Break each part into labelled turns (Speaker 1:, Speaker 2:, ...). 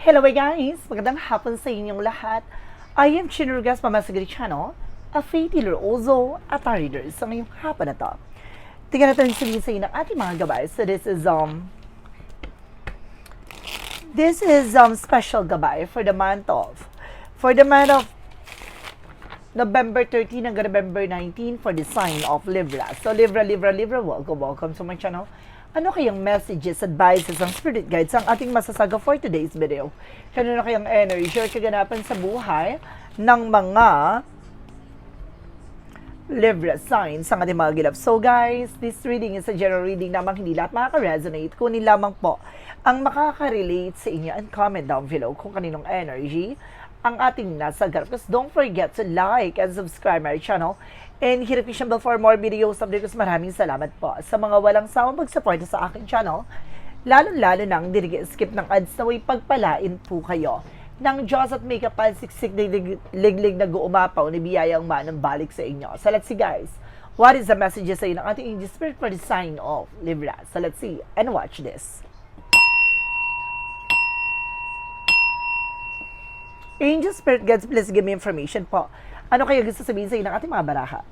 Speaker 1: Hello guys! Magandang hapon sa inyong lahat. I am Chinurgas Mamasagri Channel, a faith healer also at a reader sa ngayong hapon na to. Tingnan natin yung sa ng ating mga gabay. So this is um this is um special gabay for the month of for the month of November 13 hanggang November 19 for the sign of Libra. So Libra, Libra, Libra, welcome, welcome to my channel. Ano kayang messages, advices, ang spirit guides ang ating masasaga for today's video? Kanino kayang energy or kaganapan sa buhay ng mga Libra signs ang ating mga gilap. So guys, this reading is a general reading namang hindi lahat makaka-resonate. Kunin lamang po ang makaka-relate sa inyo and comment down below kung kaninong energy ang ating nasa. Because don't forget to like and subscribe my channel and hit the bell for more videos updates. Maraming salamat po sa mga walang sawang mag-support sa aking channel. Lalo-lalo nang dinig-skip ng ads na way pagpalain po kayo ng Diyos at may kapalsiksik na liglig na guumapaw ni biyayang manang balik sa inyo. So let's see guys, what is the message sa inyo ng ating angel spirit for the sign of Libra? So let's see and watch this. Angel Spirit Guides, please give me information po. Ano kaya gusto sabihin sa inyo ng ating mga baraha?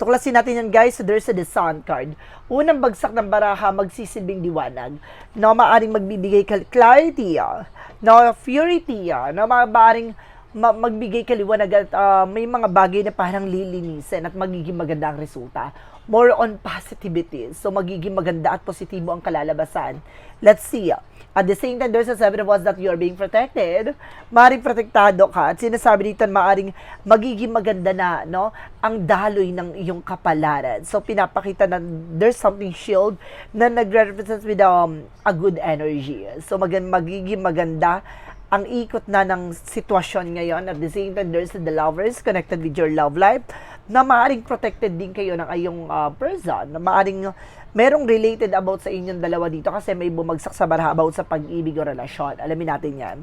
Speaker 1: Tuklasin natin yan guys, so there's a the sun card. Unang bagsak ng baraha, magsisilbing liwanag. No, maaring magbibigay clarity, ah. no, purity, ah. no, maaring ma- magbigay kaliwanag at ah, may mga bagay na parang lilinisin at magiging maganda ang resulta. More on positivity. So, magiging maganda at positibo ang kalalabasan. Let's see. At the same time, there's a seven of us that you are being protected. Maaring protektado ka. At sinasabi dito, maaring magiging maganda na, no? Ang daloy ng iyong kapalaran. So, pinapakita na there's something shield na nagre-represent with um, a good energy. So, mag- magiging maganda ang ikot na ng sitwasyon ngayon. At the same time, there's the lovers connected with your love life na maaring protected din kayo ng ayong uh, person. Na maaring merong related about sa inyong dalawa dito kasi may bumagsak sa baraha about sa pag-ibig o relasyon. Alamin natin yan.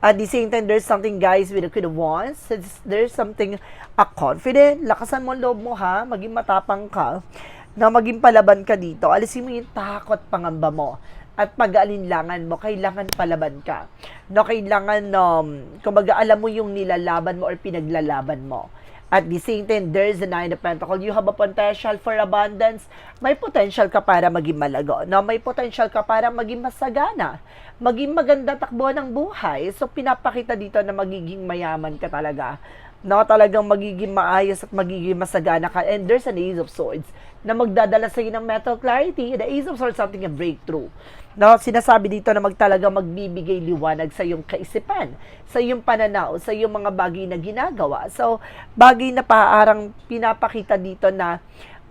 Speaker 1: At the same time, there's something guys with the Queen of Wands. There's something a confident. Lakasan mo ang loob mo ha. Maging matapang ka. Na maging palaban ka dito. Alisin mo yung takot pangamba mo at pag-aalinlangan mo, kailangan palaban ka. No, kailangan, um, kumbaga, alam mo yung nilalaban mo or pinaglalaban mo. At the same time, there's the Nine of Pentacles. You have a potential for abundance. May potential ka para maging malago. No? May potential ka para maging masagana. Maging maganda takbo ng buhay. So, pinapakita dito na magiging mayaman ka talaga. No, talagang magiging maayos at magiging masagana ka. And there's an Ace of Swords na magdadala sa ng mental clarity. The Ace of Swords something a breakthrough. No, sinasabi dito na magtalaga magbibigay liwanag sa iyong kaisipan, sa iyong pananaw, sa iyong mga bagay na ginagawa. So, bagay na paarang pinapakita dito na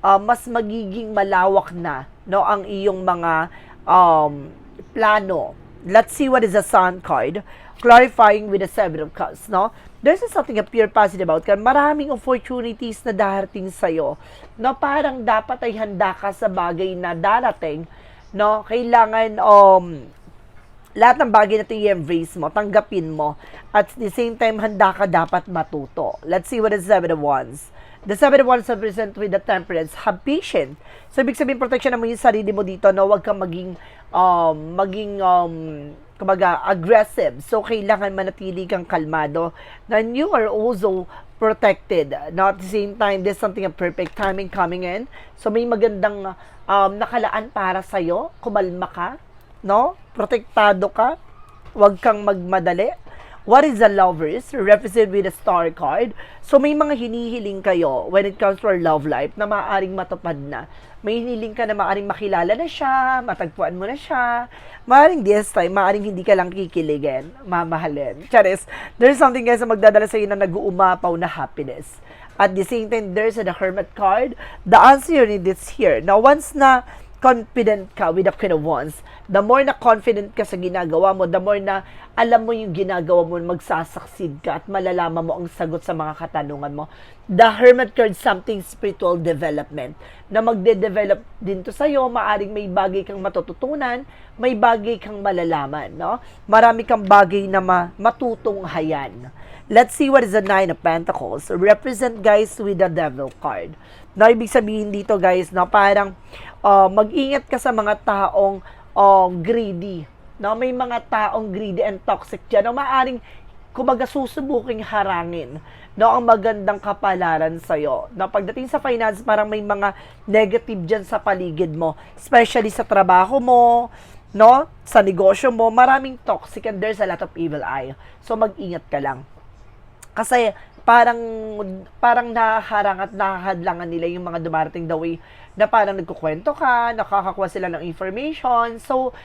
Speaker 1: uh, mas magiging malawak na no ang iyong mga um, plano. Let's see what is the sun card clarifying with the seven of cups, no? There's something a pure positive outcome. Maraming opportunities na darating sa'yo. No, parang dapat ay handa ka sa bagay na darating. No, kailangan um, lahat ng bagay na ito i-embrace mo, tanggapin mo. At the same time, handa ka dapat matuto. Let's see what is Seven of Wands. The Seven of Wands represent with the temperance. Have patience. So, ibig sabihin, protection mo yung sarili mo dito, no? Huwag kang maging, um, maging, um, kumbaga, aggressive. So, kailangan manatili kang kalmado. Then, you are also protected. Now, at the same time, there's something of perfect timing coming in. So, may magandang um, nakalaan para sa'yo. Kumalma ka no? Protektado ka. Huwag kang magmadali. What is the lovers? Represent with a star card. So, may mga hinihiling kayo when it comes to our love life na maaaring matupad na. May hinihiling ka na maaaring makilala na siya, matagpuan mo na siya. Maaaring this time, maaaring hindi ka lang kikiligin, mamahalin. Charis, there's something guys na magdadala sa iyo na nag-uumapaw na happiness. At the same time, there's the hermit card. The answer is here. Now, once na confident ka with the Queen of Wands, the more na confident ka sa ginagawa mo, the more na alam mo yung ginagawa mo, magsasucceed ka at malalaman mo ang sagot sa mga katanungan mo. The Hermit card, something spiritual development, na magde-develop din to sa'yo, maaring may bagay kang matututunan, may bagay kang malalaman, no? Marami kang bagay na ma- matutunghayan. Let's see what is the Nine of Pentacles. Represent guys with the Devil card. Na ibig sabihin dito guys, na parang uh, mag-ingat ka sa mga taong uh, greedy No, may mga taong greedy and toxic dyan na maaring kumbaga susubuking harangin no ang magandang kapalaran sa iyo. No, pagdating sa finance, parang may mga negative diyan sa paligid mo, especially sa trabaho mo, no, sa negosyo mo, maraming toxic and there's a lot of evil eye. So mag-ingat ka lang. Kasi parang parang naharang at nakahadlangan nila yung mga dumarating the way na parang nagkukwento ka, nakakakuha sila ng information. So,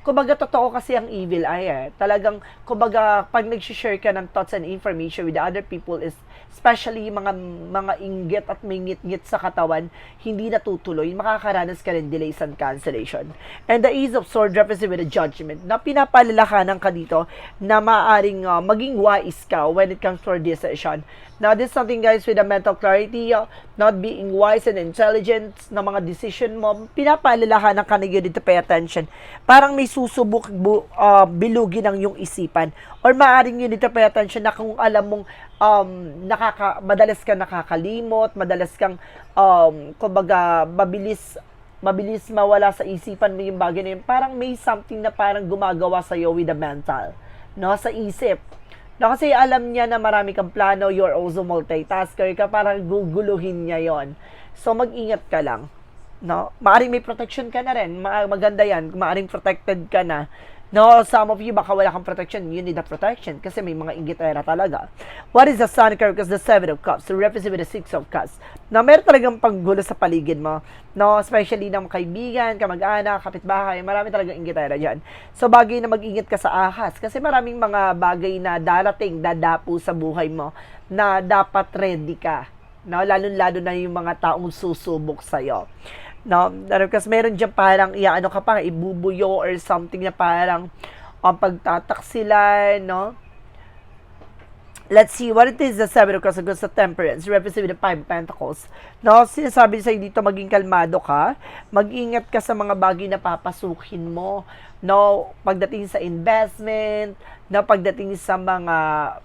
Speaker 1: kumbaga totoo kasi ang evil eye eh. Talagang, kumbaga, pag nag-share ka ng thoughts and information with other people is, especially mga, mga inggit at may ngit-ngit sa katawan, hindi natutuloy, makakaranas ka rin delays and cancellation. And the ease of sword represents with a judgment na pinapalalahanan ka dito na maaring uh, maging wise ka when it comes to decision. Now, this is something guys with a mental clarity, uh, not being wise and intelligent na mga decision mo, pinapalalahanan ka na dito pay attention. Parang may susubok bu, uh, bilugin ang yung isipan. Or maaring yun dito pay attention na kung alam mong um, nakaka, madalas ka nakakalimot, madalas kang, um, kumbaga, mabilis mabilis mawala sa isipan mo yung bagay na yun. Parang may something na parang gumagawa sa'yo with the mental. No? Sa isip. No, kasi alam niya na marami kang plano, you're also multitasker ka, parang guguluhin niya yon So, mag-ingat ka lang. No? Maaring may protection ka na rin. Ma- maganda yan. Maaring protected ka na. No, some of you, baka wala kang protection. You need a protection kasi may mga inggitera talaga. What is the sun card? Because the seven of cups. So, represent with the six of cups. Na meron talagang panggulo sa paligid mo. No, especially ng kaibigan, kamag-anak, kapitbahay. Marami talagang inggitera dyan. So, bagay na mag-ingat ka sa ahas. Kasi maraming mga bagay na darating, dadapo sa buhay mo na dapat ready ka. No, lalo-lalo na yung mga taong susubok sa'yo. No, kasi meron dyan parang, ano ka pa, ibubuyo or something na parang um, pagtataksilan, no? Let's see, what it is the Seven of against the Temperance, representing the Five Pentacles. No, sinasabi sa'yo dito, maging kalmado ka, mag-ingat ka sa mga bagay na papasukin mo, no, pagdating sa investment, na pagdating sa mga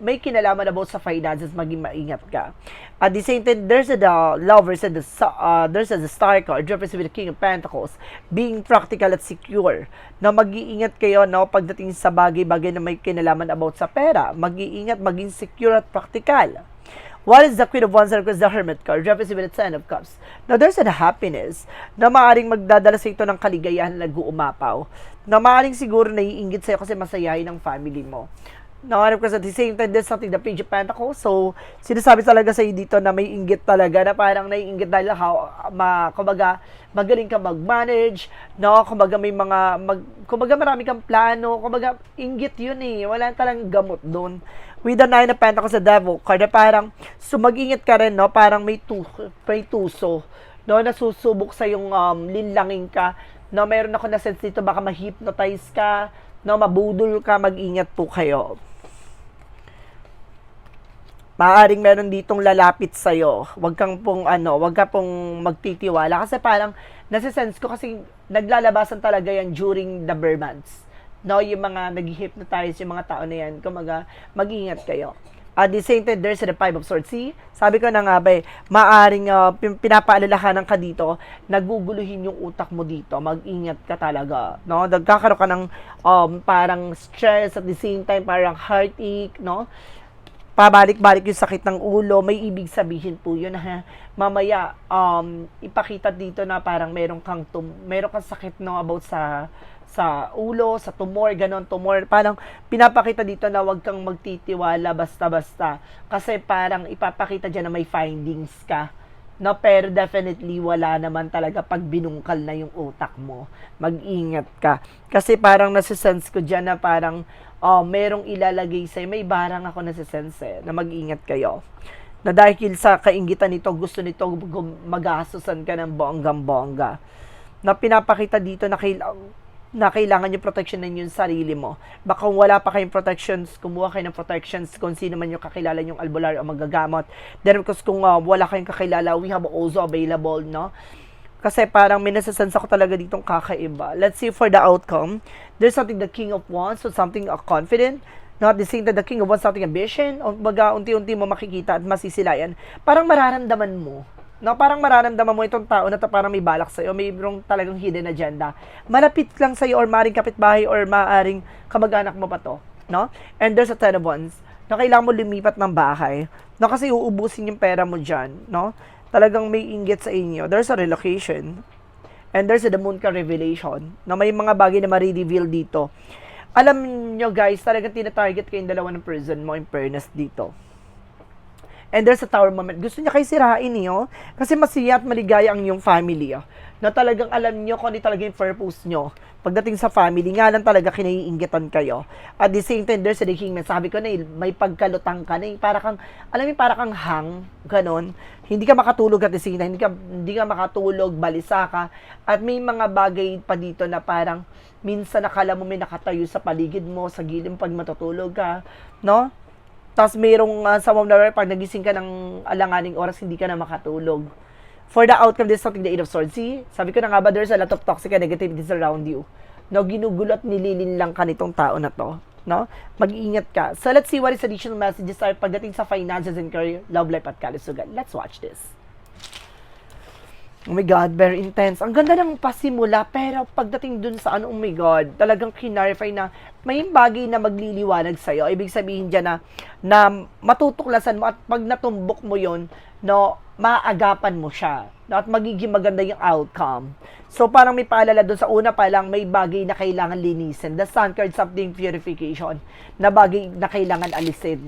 Speaker 1: may kinalaman about sa finances, maging maingat ka. At the same time, there's the lovers and the uh, there's the star card representing the King of Pentacles, being practical at secure. Na mag-iingat kayo no pagdating sa bagay-bagay na may kinalaman about sa pera. Mag-iingat, maging secure at practical. What is the Queen of Wands and the Hermit card? Representing the Ten of Cups. Now, there's a happiness na maaaring magdadala sa ito ng kaligayahan na nag-uumapaw. Na maaaring siguro naiingit sa'yo kasi masayahin ng family mo. Nakarap ka sa the same time, there's something the Page Pentacles. So, sinasabi talaga sa dito na may inggit talaga na parang naiinggit dahil how, ma, kumbaga, magaling ka mag-manage, no? Kumbaga may mga, mag, kumbaga marami kang plano, kumbaga inggit yun eh. Wala talagang gamot doon. With the Nine of Pentacles sa Devil card, na parang, so mag-ingat ka rin, no? Parang may, tu, may tuso, no? Nasusubok sa yung um, linlangin ka, no? Meron ako na sense dito, baka ma-hypnotize ka, no? Mabudol ka, mag-ingat po kayo maaring meron ditong lalapit sa iyo. Huwag kang pong ano, huwag ka pong magtitiwala kasi parang nasa-sense ko kasi naglalabasan talaga yan during the months. No, yung mga nag-hypnotize, yung mga tao na yan, kumaga, mag-ingat kayo. At the same time, there's the five of swords. See, sabi ko na nga ba, eh, maaring uh, pinapaalalahanan ka dito, naguguluhin yung utak mo dito, mag-ingat ka talaga, no? Nagkakaroon ka ng um, parang stress at the same time, parang heartache, no? Pabalik-balik yung sakit ng ulo, may ibig sabihin po yun ha. Mamaya, um, ipakita dito na parang meron kang, tum- meron kang sakit no about sa sa ulo, sa tumor, ganon, tumor. Parang pinapakita dito na wag kang magtitiwala basta-basta. Kasi parang ipapakita dyan na may findings ka. No, pero definitely wala naman talaga pag binungkal na yung utak mo. Mag-ingat ka. Kasi parang nasisense ko dyan na parang oh, merong ilalagay sa may barang ako na sense eh, na mag-ingat kayo. Na dahil sa kaingitan nito, gusto nito magasusan ka ng bonggang-bongga. Na pinapakita dito na kailangan na kailangan yung protection ng yung sarili mo. Baka kung wala pa kayong protections, kumuha kayo ng protections kung sino man yung kakilala yung albular o magagamot. Then, because kung uh, wala kayong kakilala, we have also available, no? Kasi parang may nasasense ako talaga ditong kakaiba. Let's see for the outcome. There's something the King of Wands, so something uh, confident. Not the same that the King of Wands, something ambition. O baga, unti-unti mo makikita at masisilayan. Parang mararamdaman mo No, parang mararamdaman mo itong tao na to parang may balak sa'yo, may mayroong talagang hidden agenda. Malapit lang sa'yo or maring kapitbahay or maaring kamag-anak mo pa to. No? And there's a ten of wands na kailangan mo lumipat ng bahay. No, kasi uubusin yung pera mo dyan. No? Talagang may inggit sa inyo. There's a relocation. And there's a the moon ka revelation na may mga bagay na ma-reveal dito. Alam nyo guys, talagang tina-target kayong dalawa ng person mo in fairness dito. And there's a tower moment. Gusto niya kayo sirain niyo kasi masaya at maligaya ang iyong family. Oh, na talagang alam niyo kung ano talaga yung purpose niyo. Pagdating sa family, nga lang talaga kinaiingitan kayo. At the same time, there's a kingman. Sabi ko na eh, may pagkalutang ka na eh. Para kang, alam mo, para kang hang, ganon. Hindi ka makatulog at the same time. Hindi ka, hindi ka makatulog, balisa ka. At may mga bagay pa dito na parang, minsan nakala mo may nakatayo sa paligid mo, sa gilid mo pag matutulog ka. No? Tapos mayroong uh, sa one hour, pag nagising ka ng alanganing oras, hindi ka na makatulog. For the outcome, there's something the Eight of Swords. See? Sabi ko na nga ba, there's a lot of toxic and negativities around you. No, ginugulat nililin lang ka nitong tao na to. No? Mag-iingat ka. So, let's see what is additional messages are pagdating sa finances and career, love life at kalusugan. Let's watch this. Oh my God, very intense. Ang ganda ng pasimula, pero pagdating dun sa ano, oh my God, talagang kinarify na may bagay na magliliwanag sa'yo. Ibig sabihin dyan na, na matutuklasan mo at pag natumbok mo yon no, maagapan mo siya. No, at magiging maganda yung outcome. So, parang may paalala doon sa una pa lang, may bagay na kailangan linisin. The sun card, something purification, na bagay na kailangan alisin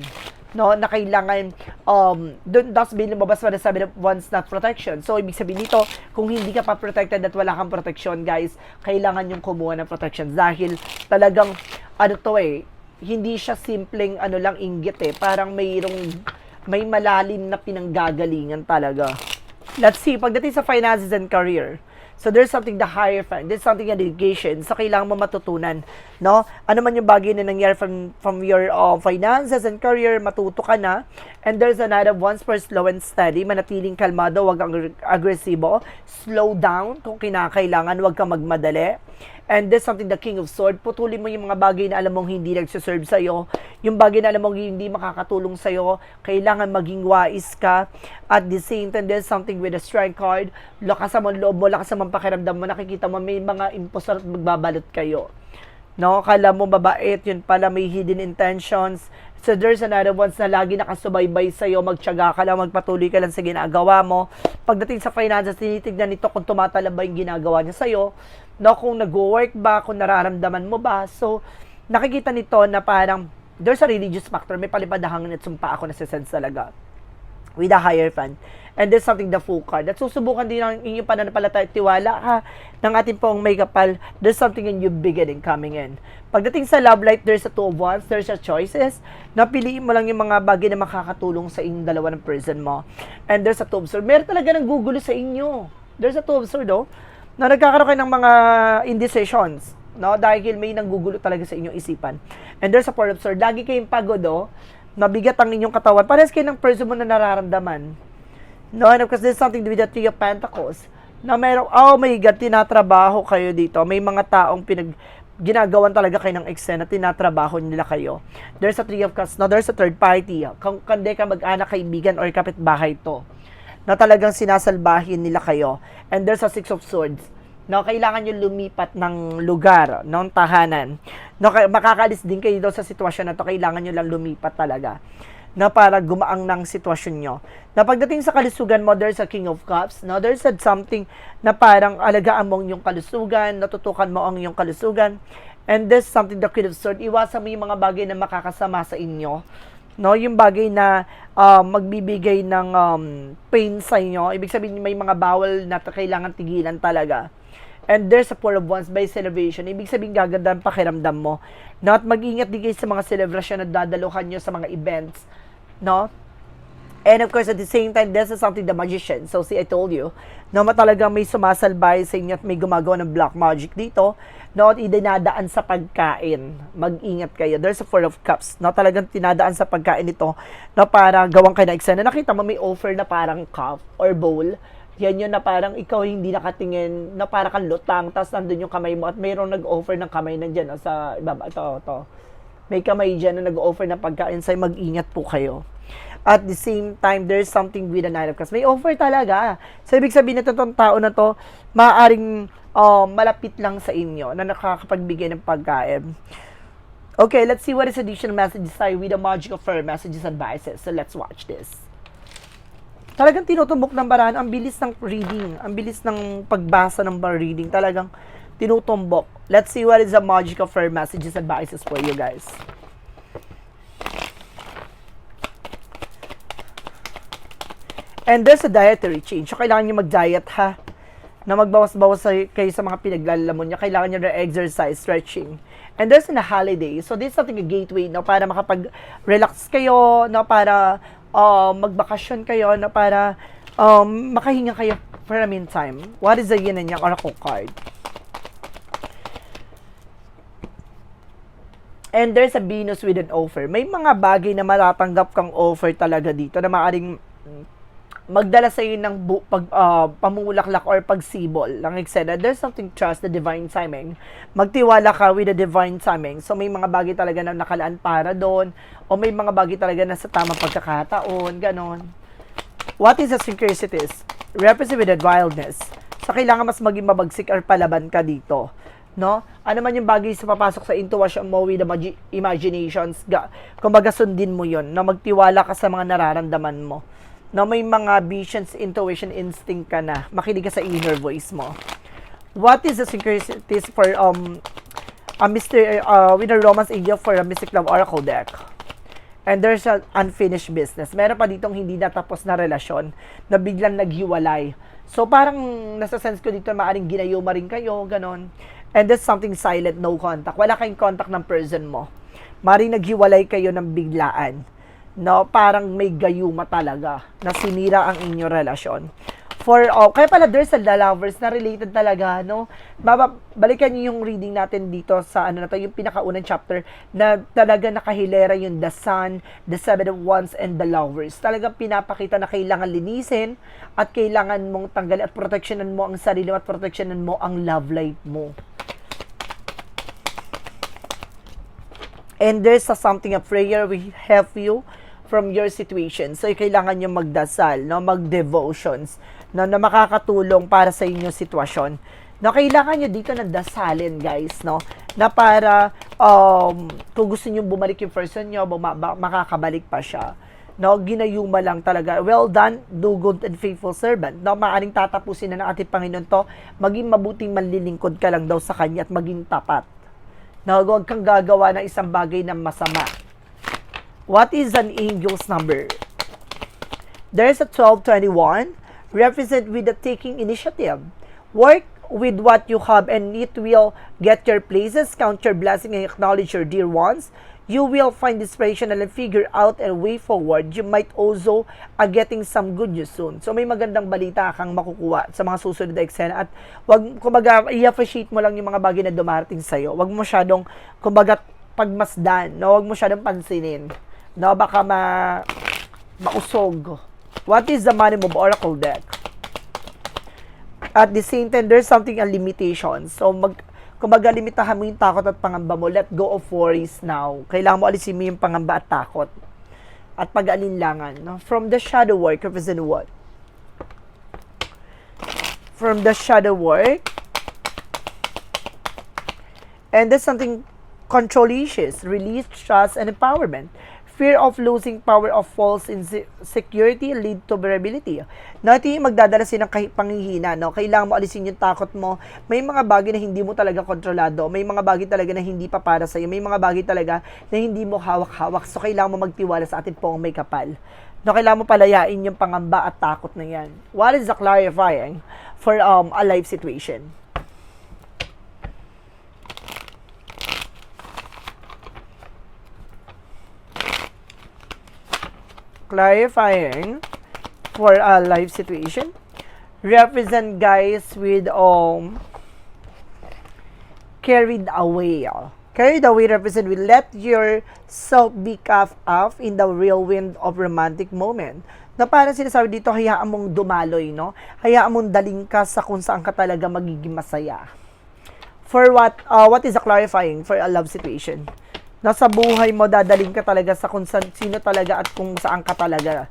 Speaker 1: no, na kailangan, um, dun, thus being lumabas pa na sabi na once not protection. So, ibig sabihin nito, kung hindi ka pa protected at wala kang protection, guys, kailangan yung kumuha ng protection. Dahil talagang, ano to eh, hindi siya simpleng ano lang inggit eh. Parang mayroong, may malalim na pinanggagalingan talaga. Let's see, pagdating sa finances and career, So there's something the higher there's something in education. So kailangan mo matutunan, no? Ano man yung bagay na nangyari from from your uh, finances and career, matuto ka na. And there's another once for slow and steady, manatiling kalmado, wag kang agresibo, slow down kung kinakailangan, wag kang magmadali. And there's something the King of Sword, putulin mo yung mga bagay na alam mong hindi nagsiserve sa'yo, yung bagay na alam mong hindi makakatulong sa'yo, kailangan maging wise ka. At the same time, there's something with the strike card, lakas mo loob mo, lakas mo pakiramdam mo, nakikita mo may mga impostor at magbabalot kayo. No, kala mo mabait, yun pala may hidden intentions. So there's another ones na lagi nakasubaybay sa'yo, magtyaga ka lang, magpatuloy ka lang sa ginagawa mo. Pagdating sa finances, tinitignan nito kung tumatala ba yung ginagawa niya sa'yo no, kung nag-work ba, kung nararamdaman mo ba. So, nakikita nito na parang there's a religious factor. May palipadahangan at sumpa ako na sense talaga with a higher fan. And there's something the full card. At susubukan din ng inyong pananampalataya at tiwala ha, ng ating pong may kapal. There's something in you beginning coming in. Pagdating sa love life, there's a two of wands, there's a choices. Napiliin mo lang yung mga bagay na makakatulong sa inyong dalawa ng person mo. And there's a two of swords. Meron talaga ng gugulo sa inyo. There's a two of swords, oh na nagkakaroon kayo ng mga indecisions, no? Dahil may nanggugulo talaga sa inyong isipan. And there's a part of sword, lagi kayong pagod, oh, mabigat ang inyong katawan. Parehas kayo ng person mo na nararamdaman. No, and of course, there's something with the Three of Pentacles. Na meron, oh my God, tinatrabaho kayo dito. May mga taong pinag, ginagawan talaga kayo ng eksena, tinatrabaho nila kayo. There's a Three of Cups. No, there's a third party. Kung kande ka mag-anak, kaibigan, or kapitbahay to na talagang sinasalbahin nila kayo. And there's a Six of Swords no, kailangan nyo lumipat ng lugar, ng tahanan. No, makakalis din kayo daw sa sitwasyon na to, kailangan nyo lang lumipat talaga na para gumaang ng sitwasyon nyo. Na pagdating sa kalusugan mo, there's a King of Cups. No, there's a something na parang alagaan mo ang iyong kalusugan, natutukan mo ang iyong kalusugan. And there's something the Queen of Swords. Iwasan mo yung mga bagay na makakasama sa inyo no yung bagay na uh, magbibigay ng um, pain sa inyo ibig sabihin may mga bawal na kailangan tigilan talaga and there's a four of wands by celebration ibig sabihin gaganda ang pakiramdam mo no at mag-ingat din kayo sa mga celebration na dadaluhan nyo sa mga events no And of course, at the same time, this is something the magician. So, see, I told you, no, talagang may sumasalbay sa inyo at may gumagawa ng black magic dito, no, at idinadaan sa pagkain. Mag-ingat kayo. There's a four of cups, no, talagang tinadaan sa pagkain ito, no, para gawang kayo na eksena. Nakita mo, may offer na parang cup or bowl. Yan yun na parang ikaw hindi nakatingin, na parang kang lutang, tapos nandun yung kamay mo, at mayroong nag-offer ng kamay nandyan, no, sa ibaba, ito, ito may kamay dyan na nag-offer ng pagkain sa'yo, mag-ingat po kayo. At the same time, there's something with the Nine of Cups. May offer talaga. So, ibig sabihin na itong tao na to, maaaring um, malapit lang sa inyo na nakakapagbigay ng pagkain. Okay, let's see what is additional messages tayo with the magical fur messages and advices. So, let's watch this talagang tinutumbok ng barahan. Ang bilis ng reading. Ang bilis ng pagbasa ng bar reading. Talagang tinutumbok. Let's see what is the magical fur messages and advices for you guys. And there's a dietary change. So, kailangan nyo mag-diet ha. Na magbawas-bawas kayo sa mga pinaglalamon nyo. Kailangan nyo na exercise, stretching. And there's na holiday. So, this is something a gateway no, para makapag-relax kayo, no, para uh, magbakasyon kayo, no, para um, makahinga kayo for a meantime. What is the yin and yang oracle card? And there's a Venus with an offer. May mga bagay na matatanggap kang offer talaga dito na maaring magdala sa iyo ng bu- pag, ah, pamulaklak or pagsibol. Lang eksena, there's something trust the divine timing. Magtiwala ka with the divine timing. So may mga bagay talaga na nakalaan para doon o may mga bagay talaga na sa tamang pagkakataon, ganon. What is the synchronicities? Represent with the wildness. So, kailangan mas maging mabagsik or palaban ka dito. No? Ano man yung bagay sa papasok sa intuition mo with imaginations, ga, kumbaga sundin mo yon na magtiwala ka sa mga nararamdaman mo. No, may mga visions, intuition, instinct ka na. Makinig ka sa inner voice mo. What is the synchronicities for um a Mr. Uh, with a Romance Angel for a Mystic Love Oracle deck? And there's an unfinished business. Meron pa ditong hindi natapos na relasyon na biglang naghiwalay. So parang nasa sense ko dito maaring ginayuma rin kayo, ganon. And there's something silent, no contact. Wala kayong contact ng person mo. Maring naghiwalay kayo ng biglaan. No, parang may gayuma talaga na sinira ang inyong relasyon. For, oh, kaya pala there's a lovers na related talaga, no? Baba, balikan niyo yung reading natin dito sa ano na to, yung pinakaunang chapter na talaga nakahilera yung the sun, the seven of wands, and the lovers. Talagang pinapakita na kailangan linisin at kailangan mong tanggalin at proteksyonan mo ang sarili mo at proteksyonan mo ang love life mo. And there's a something, a prayer will help you from your situation. So, kailangan nyo magdasal, no? mag-devotions, no? na makakatulong para sa inyong sitwasyon. No, kailangan nyo dito ng dasalin, guys, no? Na para, um, kung gusto nyo bumalik yung person nyo, makakabalik pa siya. No, ginayuma lang talaga. Well done, do good and faithful servant. No, maaring tatapusin na ng ating Panginoon to, maging mabuting manlilingkod ka lang daw sa Kanya at maging tapat na huwag kang gagawa ng isang bagay na masama. What is an angel's number? There's a 1221, represent with the taking initiative. Work with what you have and it will get your places, count your blessing and acknowledge your dear ones. You will find inspiration and figure out a way forward. You might also are getting some good news soon. So may magandang balita kang makukuha sa mga susunod na eksena at wag kumbaga i-appreciate mo lang yung mga bagay na dumarating sa iyo. Wag mo masyadong kumbaga pagmasdan, no? Wag mo masyadong pansinin. No, baka ma mausog. What is the money move oracle deck? At the same time, there's something a limitation. So, mag, kumbaga, limitahan mo yung takot at pangamba mo. Let go of worries now. Kailangan mo alisin mo yung pangamba at takot. At pag-alinlangan. No? From the shadow work, represent what? From the shadow work. And there's something control issues, release, trust, and empowerment. Fear of losing power of false insecurity lead to vulnerability. No, ito yung magdadala sin ng panghihina. No? Kailangan mo alisin yung takot mo. May mga bagay na hindi mo talaga kontrolado. May mga bagay talaga na hindi pa para sa'yo. May mga bagay talaga na hindi mo hawak-hawak. So, kailangan mo magtiwala sa ating pong may kapal. No, kailangan mo palayain yung pangamba at takot na yan. What is the clarifying for um, a life situation? Clarifying for a life situation. Represent guys with um carried away. Carried away represent with let yourself be caught up in the real wind of romantic moment. Na parang sinasabi dito, hayaan mong dumaloy, no? Hayaan mong daling ka sa kung saan ka talaga magiging masaya. For what, uh, what is the clarifying for a love situation? Nasa buhay mo, dadaling ka talaga sa kung san- sino talaga at kung saan ka talaga.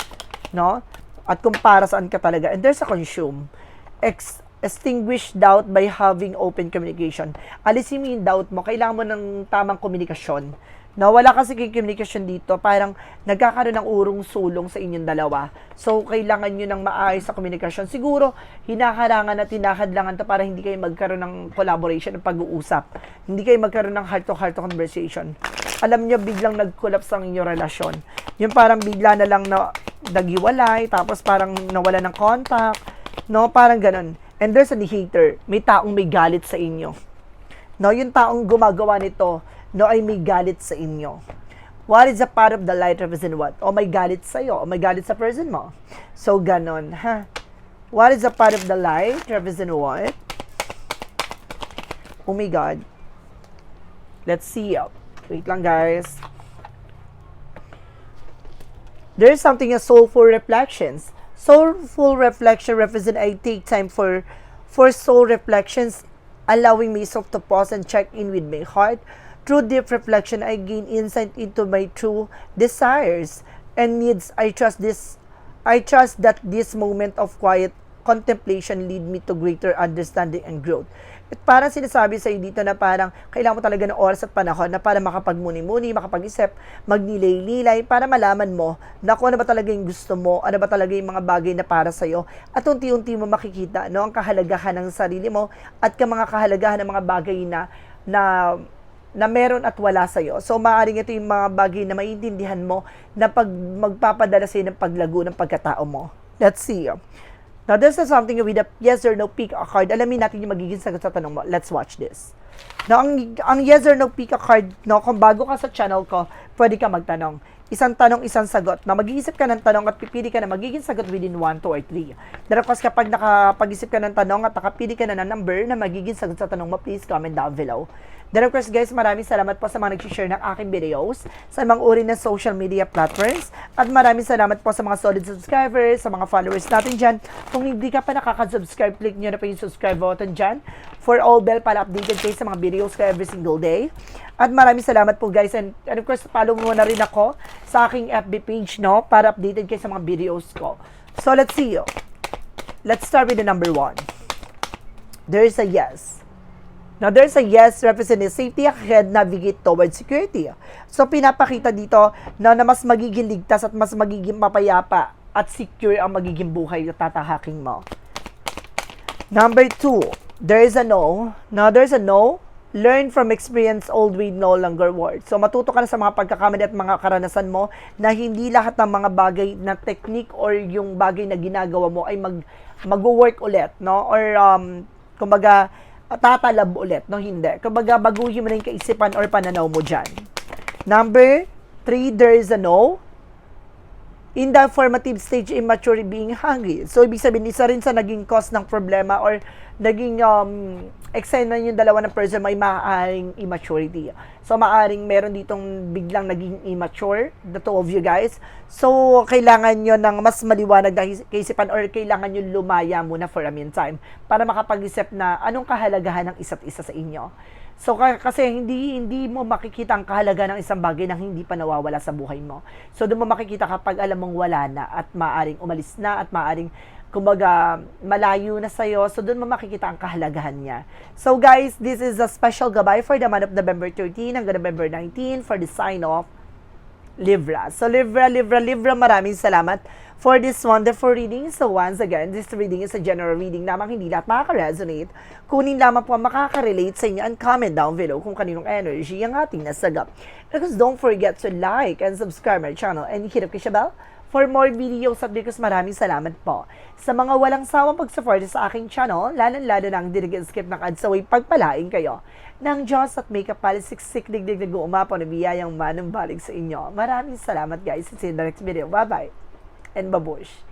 Speaker 1: No? At kung para saan ka talaga. And there's a consume. Ex- extinguish doubt by having open communication. Alisin mo yung doubt mo. Kailangan mo ng tamang komunikasyon. No, wala kasi communication dito. Parang nagkakaroon ng urong sulong sa inyong dalawa. So, kailangan nyo ng maayos sa komunikasyon. Siguro, hinakarangan at hinahadlangan to para hindi kayo magkaroon ng collaboration, ng pag-uusap. Hindi kayo magkaroon ng heart-to-heart conversation. Alam nyo, biglang nag-collapse ang inyong relasyon. Yung parang bigla na lang na naghiwalay, tapos parang nawala ng contact. No, parang ganun. And there's a hater. May taong may galit sa inyo. No, yung taong gumagawa nito, no, ay may galit sa inyo. What is a part of the light represent what? O may galit sa iyo, o oh, may galit sa person mo. So, ganon, ha? What is a part of the light represent what? Oh my God. Let's see. Wait lang, guys. There's something as soulful reflections. Soulful reflection represent I take time for for soul reflections, allowing myself to pause and check in with my heart. Through deep reflection, I gain insight into my true desires and needs. I trust this. I trust that this moment of quiet contemplation lead me to greater understanding and growth. At parang sinasabi sa dito na parang kailangan mo talaga ng oras at panahon na para makapagmuni-muni, makapag-isip, magnilay-nilay para malaman mo na kung ano ba talaga yung gusto mo, ano ba talaga yung mga bagay na para sa'yo at unti-unti mo makikita no, ang kahalagahan ng sarili mo at ka mga kahalagahan ng mga bagay na na na meron at wala sa iyo. So maaaring ito yung mga bagay na maiintindihan mo na pag magpapadala sa ng paglago ng pagkatao mo. Let's see. Now, this is something with a yes or no pick a card. Alamin natin yung magiging sagot sa tanong mo. Let's watch this. Now, ang, ang yes or no pick a card, no, kung bago ka sa channel ko, pwede ka magtanong. Isang tanong, isang sagot. Na mag-iisip ka ng tanong at pipili ka na magiging sagot within 1, 2, or 3. Pero course, kapag nakapag-isip ka ng tanong at nakapili ka na ng number na magiging sagot sa tanong mo, please comment down below. Then of course guys, maraming salamat po sa mga nag-share ng aking videos sa mga uri ng social media platforms. At maraming salamat po sa mga solid subscribers, sa mga followers natin dyan. Kung hindi ka pa nakaka-subscribe, click nyo na po yung subscribe button dyan for all bell para updated kayo sa mga videos ko every single day. At maraming salamat po guys. And, and of course, follow mo na rin ako sa aking FB page no para updated kayo sa mga videos ko. So let's see. Let's start with the number one. There is a yes. Now, there's a yes representing safety ahead, navigate towards security. So, pinapakita dito na, na mas magiging ligtas at mas magiging mapayapa at secure ang magiging buhay na tatahaking mo. Number two, there is a no. Now, there's a no. Learn from experience, old way no longer work. So, matuto ka na sa mga pagkakamali at mga karanasan mo na hindi lahat ng mga bagay na technique or yung bagay na ginagawa mo ay mag, mag-work ulit, no? Or, um, kumbaga, tatalab ulit, no? Hindi. Kumbaga, baguhin mo yung kaisipan or pananaw mo dyan. Number three, there is a no. In the formative stage, immature being hungry. So, ibig sabihin, isa rin sa naging cause ng problema or naging um, eksena yung dalawa ng person may maaaring immaturity. So, maaaring meron ditong biglang naging immature, the two of you guys. So, kailangan nyo ng mas maliwanag na kaisipan or kailangan nyo lumaya muna for a meantime para makapag-isip na anong kahalagahan ng isa't isa sa inyo. So ka- kasi hindi hindi mo makikita ang kahalagahan ng isang bagay nang hindi pa nawawala sa buhay mo. So doon mo makikita kapag alam mong wala na at maaring umalis na at maaring kumbaga malayo na sa'yo. So doon mo makikita ang kahalagahan niya. So guys, this is a special gabay for the month of November 13 hanggang November 19 for the sign of Libra. So Libra, Libra, Libra, maraming salamat for this wonderful reading. So once again, this reading is a general reading namang hindi lahat makaka-resonate. Kunin lamang po ang makaka-relate sa inyo and comment down below kung kaninong energy ang ating nasagap. Because don't forget to like and subscribe my channel and hit up the bell for more videos at because maraming salamat po sa mga walang sawang pag-support sa aking channel, lalo-lalo nang dirigin skip ng ads away pagpalain kayo ng Diyos at may kapal siksik digdig na guumapo na biyayang manumbalik sa inyo. Maraming salamat guys. See you in the next video. Bye-bye and babush.